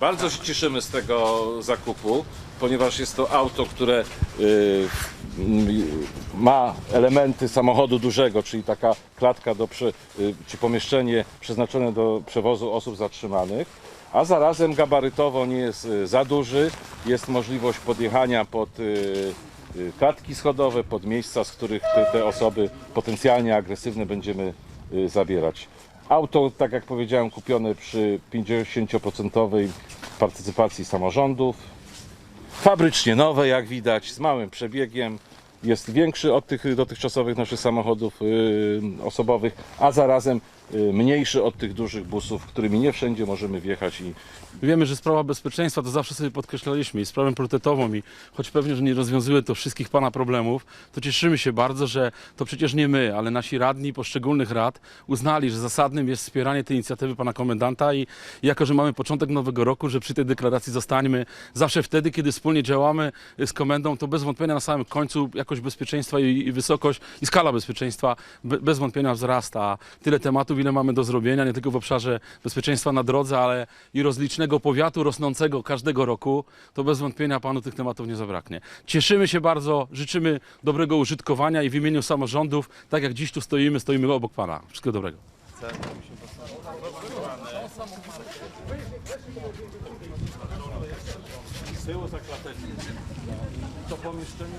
Bardzo się cieszymy z tego zakupu, ponieważ jest to auto, które y, ma elementy samochodu dużego, czyli taka klatka do prze, y, czy pomieszczenie przeznaczone do przewozu osób zatrzymanych, a zarazem gabarytowo nie jest y, za duży. Jest możliwość podjechania pod y, y, klatki schodowe, pod miejsca, z których te, te osoby potencjalnie agresywne będziemy y, zabierać. Auto, tak jak powiedziałem, kupione przy 50% partycypacji samorządów. Fabrycznie nowe, jak widać, z małym przebiegiem. Jest większy od tych dotychczasowych naszych samochodów y, osobowych, a zarazem mniejszy od tych dużych busów, którymi nie wszędzie możemy wjechać i Wiemy, że sprawa bezpieczeństwa to zawsze sobie podkreślaliśmy i sprawę priorytetową i choć pewnie, że nie rozwiązuje to wszystkich Pana problemów, to cieszymy się bardzo, że to przecież nie my, ale nasi radni poszczególnych rad uznali, że zasadnym jest wspieranie tej inicjatywy Pana Komendanta i jako, że mamy początek nowego roku, że przy tej deklaracji zostańmy zawsze wtedy, kiedy wspólnie działamy z komendą, to bez wątpienia na samym końcu jakość bezpieczeństwa i, wysokość i skala bezpieczeństwa be, bez wątpienia wzrasta. Tyle tematów, ile mamy do zrobienia, nie tylko w obszarze bezpieczeństwa na drodze, ale i rozlicznego powiatu rosnącego każdego roku, to bez wątpienia panu tych tematów nie zabraknie. Cieszymy się bardzo, życzymy dobrego użytkowania i w imieniu samorządów, tak jak dziś tu stoimy, stoimy obok pana. Wszystkiego dobrego. To pomieszczenie